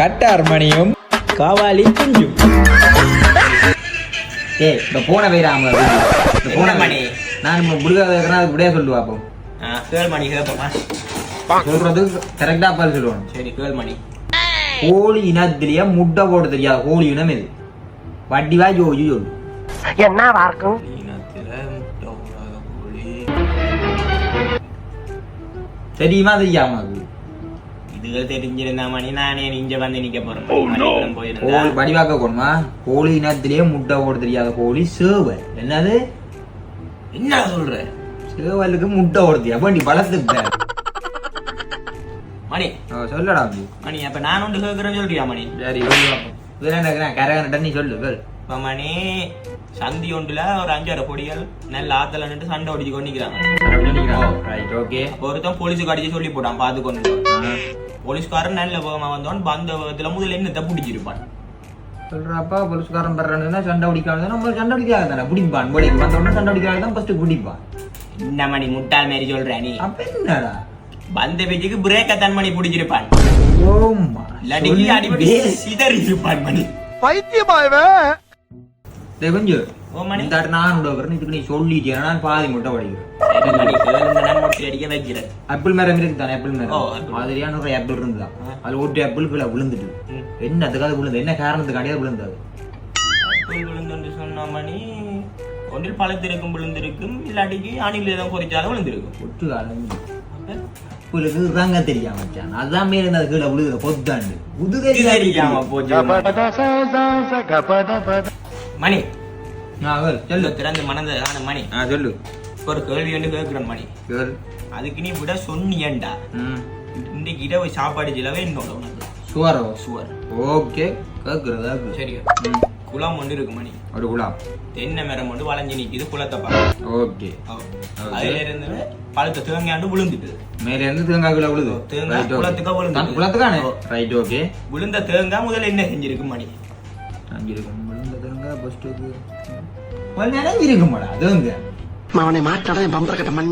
கட்டார் மணியும். காவாலி குஞ்சும். ஏய் இந்த போன வைராம இந்த போன என்ன மணி? நான் முருகா வைக்கிறேன் அதுக்கு விடையா சொல்லு பாப்போம் கேள் மணி கேப்பமா சொல்றது கரெக்டா பதில் சொல்லுவோம் சரி கேள் மணி. கோழி இனத்திலேயே முட்டை போட தெரியாது கோழி இனம் இது வட்டிவா ஜோஜி சொல்லு போடாத கோழி. தெரியுமா தெரியாம அது? இதுகள் தெரிஞ்சிருந்தா மணி நானே இங்க வந்து நிக்க போறேன் மணிக்குளம் போயிருந்தா கோழி வடிவாக்க கொண்டுமா கோழி இனத்திலேயே முட்டை போட தெரியாத கோழி சேவல் என்னது என்ன சொல்ற? சேவலுக்கு முட்டை போட தெரியாது அப்ப நீ வளர்த்துக்க மணி சொல்லடா அப்படி மணி அப்ப நான் ஒன்று கேட்கறேன்னு சொல்றியா மணி சரி. இதெல்லாம் கரகரட்ட நீ சொல்லு கேள் இப்ப மணி சந்தி ஒன்றுல ஒரு அஞ்சாறு பொடிகள் நல்ல ஆத்தல நின்று சண்டை ஒடிச்சு கொண்டு நிக்கிறாங்க ரைட் ஓகே ஒருத்தன் போலீஸுக்கு அடிச்சு சொல்லி போட்டான் கொண்டு போலீஸ்காரன் நல்ல வேகமா வந்தவன் வந்த வேகத்துல முதல்ல என்னத்தை பிடிச்சிருப்பான்? சொல்றப்பா போலீஸ்காரன் பண்றானுன்னா சண்டை பிடிக்காது நம்ம சண்டை பிடிக்காத தானே பிடிப்பான். போலிக்கு வந்தோடனே சண்டை பிடிக்காத தான் ஃபர்ஸ்ட் பிடிப்பான். என்ன மணி முட்டாள் மாரி சொல்ற நீ? அப்ப என்னடா? வந்த பேச்சுக்கு பிரேக்க தன் மணி பிடிச்சிருப்பான். ஓம்மா இல்லாட்டிக்கு அடிபடி சிதறி இருப்பான் மணி. டேய் கொஞ்சம் ஓ மணி. நான் விடுறேன் இதுக்கு நீ சொல்லிட்டேன் நான் பாதி முட்டை படிக்கிறேன் ஆப்பிள் மரம் இருக்கு தானே ஆப்பிள் ஓ, மரம் apple. மாதிரியான ஒரு ஆப்பிள் இருந்துதான் அது ஒரு ஆப்பிள் விழுந்துட்டு ம். என்னத்துக்காக விழுந்து என்ன காரணத்துக்காண்டியா விழுந்தது விழுந்துன்னு சொன்ன மணி ஒன்றில் பழத்திருக்கும் விழுந்திருக்கும் இல்லாட்டிக்கு அணில் ஏதோ குறிச்சாலும் விழுந்திருக்கும் ஒட்டு காலம் புலுக்கு ரங்க தெரியாம மச்சான் அதான் மேல கீழே விழுகுற பொத்தாண்டு தெரியாம போச்சு மணி சொல்லு சொல்லு திறந்து மனத ஆன மணி ஆ சொல்லு ஒரு கேள்வி ஒன்று கேட்கிறேன் மணி. அதுக்கு நீ விட சொன்னியண்டா இன்றைக்கு இரவு சாப்பாடு செலவே என்னோட உனக்கு. சுவரோ சுவர் ஓகே கேக்குறதா சரி. ம். குளம் ஒன்று இருக்கு மணி. ஒரு குலாம் தென்னை மரம் ஒன்று வளைஞ்சு நிக்குது குளத்தை பார்க்க ஓகே அதுல இருந்து பழுத்த தேங்காண்டு விழுந்துட்டு மேல இருந்து தேங்காய் கீழே விழுது? தேங்காய். குளத்துக்கா விழுந்தது. தான் குளத்துக்கானே? ஓ. ரைட் ஓகே விழுந்த தேங்காய் முதல்ல என்ன செஞ்சிருக்கு மணி? இருக்கும் விழுந்த தேங்காய் பஸ் ஸ்டாப்பு கொஞ்ச நேரம் இருக்குமாடா தேங்காய். அவனை మావని మాట్లాడని పంపరు కట్టమని